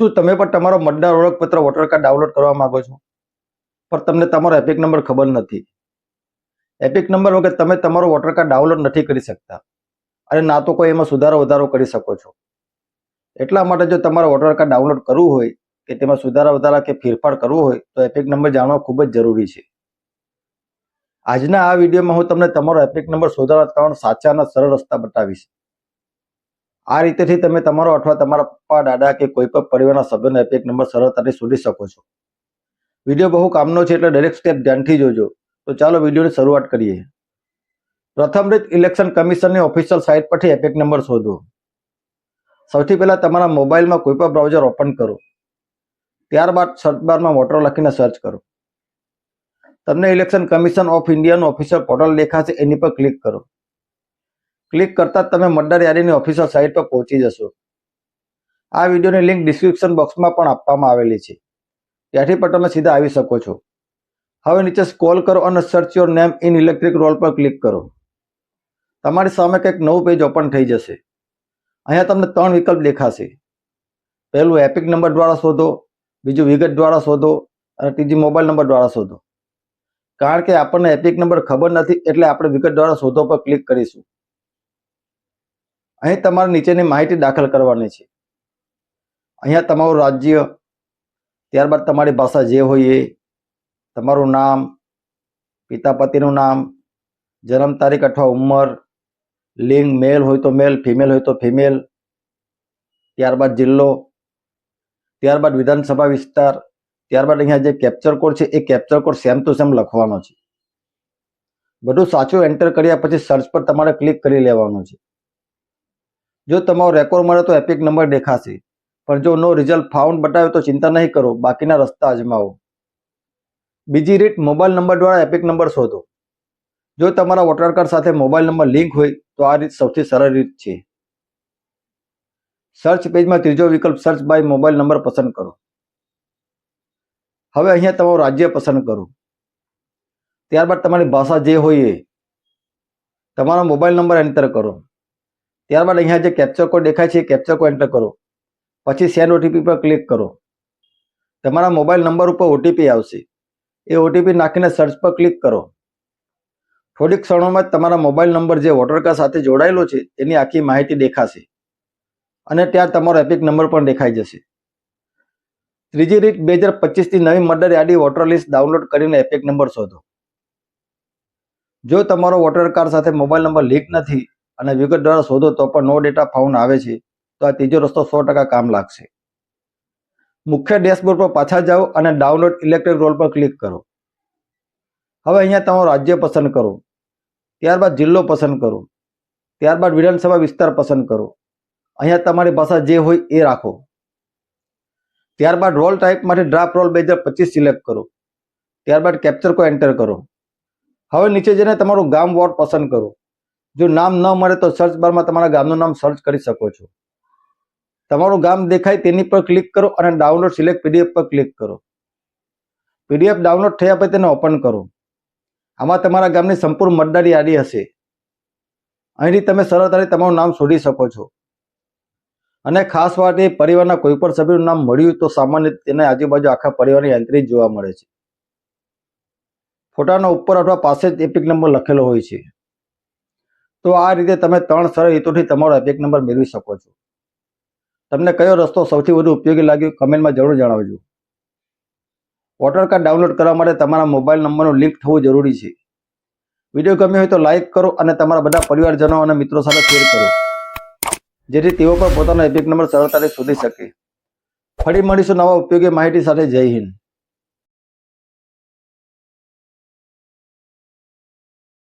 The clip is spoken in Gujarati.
શું તમે પણ તમારો મતદાર ઓળખપત્ર વોટર કાર્ડ ડાઉનલોડ કરવા માંગો છો? પણ તમને તમારો એપિક નંબર ખબર નથી. એપિક નંબર વગર તમે તમારો વોટર કાર્ડ ડાઉનલોડ નથી કરી શકતા. અને ના તો કોઈ એમાં સુધારો વધારો કરી શકો છો. એટલા માટે જો તમારે વોટર કાર્ડ ડાઉનલોડ કરવું હોય, કે તેમાં સુધારા વધારા કે ફેરફાર કરવો હોય, તો એપિક નંબર જાણવા ખૂબ જ જરૂરી છે. આજના આ વિડીયોમાં હું તમને તમારો એપિક નંબર સુધારા ત્રણ સાચા અને સરળ રસ્તા બતાવીશ. આ રીતેથી તમે તમારો અથવા તમારા પપ્પા, દાદા કે કોઈ પણ પરિવારના સભ્યનો એપિક નંબર સરળતાથી શોધી શકો છો. વીડિયો બહુ કામનો છે એટલે દરેક સ્ટેપ ધ્યાનથી જોજો. તો ચાલો વિડીયોની શરૂઆત કરીએ. પ્રથમ રીત ઇલેક્શન કમિશનની ઓફિશિયલ સાઇટ પરથી એપિક નંબર શોધો. સૌથી પહેલાં તમારા મોબાઈલમાં કોઈ પણ બ્રાઉઝર ઓપન કરો. ત્યારબાદ સર્ચ બારમાં વોટર લખીને સર્ચ કરો. તમને ઇલેક્શન કમિશન ઓફ ઇન્ડિયાનું ઓફિશિયલ પોર્ટલ દેખાશે, એની પર ક્લિક કરો. ક્લિક કરતા તમે મતદાર યાદીની ઓફિશિયલ સાઇટ પર પહોંચી જશો. આ વિડીયોની લિંક ડિસ્ક્રિપ્શન બોક્સમાં પણ આપવામાં આવેલી છે. ત્યાંથી પણ તમે સીધા આવી શકો છો. હવે નીચે સ્કોલ કરો અને search your name in electric roll પર ક્લિક કરો. તમારી સામે કંઈક નવું પેજ ઓપન થઈ જશે. અહીંયા તમને ત્રણ વિકલ્પ દેખાશે. પહેલું એપિક નંબર દ્વારા શોધો, બીજું વિગત દ્વારા શોધો અને ત્રીજી મોબાઈલ નંબર દ્વારા શોધો. કારણ કે આપણને એપિક નંબર ખબર નથી એટલે આપણે વિગત દ્વારા શોધો પર ક્લિક કરીશું. અહીં તમારે નીચેની માહિતી દાખલ કરવાની છે. અહીંયા તમારું રાજ્ય, ત્યારબાદ તમારી ભાષા જે હોય એ, તમારું નામ પિતા પતિનું નામ, જન્મ તારીખ અથવા ઉંમર, લિંગ, મેલ હોય તો મેલ, ફિમેલ હોય તો ફિમેલ, ત્યારબાદ જિલ્લો, ત્યારબાદ વિધાનસભા વિસ્તાર, ત્યારબાદ અહીંયા જે કેપ્ચર કોડ છે એ captcha code same to same લખવાનો છે. બધું સાચું એન્ટર કર્યા પછી સર્ચ પર તમારે ક્લિક કરી લેવાનું છે. જો તમારો રેકોર્ડ મળે તો એપિક નંબર દેખાશે. પણ જો નો રિઝલ્ટ ફાઉન્ડ બતાવે તો ચિંતા નહીં કરો, બાકીના રસ્તા અજમાવો. બીજી રીત મોબાઈલ નંબર દ્વારા એપિક નંબર શોધો. જો તમારા વોટર કાર્ડ સાથે મોબાઈલ નંબર લિંક હોય, તો આ રીત સૌથી સરળ રીત છે. સર્ચ પેજમાં ત્રીજો વિકલ્પ સર્ચ બાય મોબાઈલ નંબર પસંદ કરો. હવે અહીંયા તમારું રાજ્ય પસંદ કરો. ત્યારબાદ તમારી ભાષા જે હોય એ. તમારો મોબાઈલ નંબર એન્ટર કરો. ત્યારબાદ અહીંયા જે કેપ્ચર કોડ દેખાય છે એ કેપ્ચર કોડ એન્ટર કરો. પછી સેન્ડ ઓટીપી પર ક્લિક કરો. તમારા મોબાઈલ નંબર ઉપર ઓટીપી આવશે. એ ઓટીપી નાખીને સર્ચ પર ક્લિક કરો. થોડીક ક્ષણોમાં જ તમારા મોબાઈલ નંબર જે વોટર કાર્ડ સાથે જોડાયેલો છે, તેની આખી માહિતી દેખાશે. અને ત્યાં તમારો એપિક નંબર પણ દેખાઈ જશે. ત્રીજી રીત બે હજાર પચીસની નવી મર્ડર યાદી વોટર લિસ્ટ ડાઉનલોડ કરીને એપિક નંબર શોધો. જો તમારો વોટર કાર્ડ સાથે મોબાઈલ નંબર લીક નથી અને વિગત દ્વારા શોધો તો પણ નો ડેટા ફાઉન્ડ આવે છે, તો આ ત્રીજો રસ્તો સો ટકા કામ લાગશે. મુખ્ય ડેશબોર્ડ પર પાછા જાઓ અને ડાઉનલોડ ઇલેક્ટ્રિક રોલ પર ક્લિક કરો. હવે અહીંયા તમારું રાજ્ય પસંદ કરો. ત્યારબાદ જિલ્લો પસંદ કરો. ત્યારબાદ વિધાનસભા વિસ્તાર પસંદ કરો. અહીંયા તમારી ભાષા જે હોય એ રાખો. ત્યારબાદ રોલ ટાઈપમાંથી ડ્રાફ્ટ રોલ બે સિલેક્ટ કરો. ત્યારબાદ કેપ્ચર કો એન્ટર કરો. હવે નીચે જઈને તમારું ગામ વોર્ડ પસંદ કરો. જો નામ ન મળે તો સર્ચ બારમાં તમારા ગામનું નામ સર્ચ કરી શકો છો. તમારું ગામ દેખાય તેની પર ક્લિક કરો અને ડાઉનલોડ સિલેક્ટ પીડીએફ પર ક્લિક કરો. પીડીએફ ડાઉનલોડ થયા પછી તેને ઓપન કરો. આમાં તમારા ગામની સંપૂર્ણ મતદાર યાદી હશે. અહીંથી તમે સરળતાથી તમારું નામ શોધી શકો છો. અને ખાસ વાત એ, પરિવારના કોઈ પણ સભ્યનું નામ મળ્યું તો સામાન્ય તેને આજુબાજુ આખા પરિવારની એન્ટ્રી જોવા મળે છે. ફોટાના ઉપર અથવા પાસે જ એપિક નંબર લખેલો હોય છે. તો આ રીતે તમે ત્રણ સરળ હેતુથી તમારો એપિક નંબર મેળવી શકો છો. તમને કયો રસ્તો સૌથી વધુ ઉપયોગી લાગ્યો કમેન્ટમાં જરૂર જણાવજો. વોટર કાર્ડ ડાઉનલોડ કરવા માટે તમારા મોબાઈલ નંબરનું લિંક થવું જરૂરી છે. વીડિયો ગમ્યો હોય તો લાઇક કરો અને તમારા બધા પરિવારજનો અને મિત્રો સાથે શેર કરો. જેથી તેઓ પણ પોતાનો એપિક નંબર સરળતાથી શોધી શકે. ફરી મળીશું નવા ઉપયોગી માહિતી સાથે. જય હિન્દ.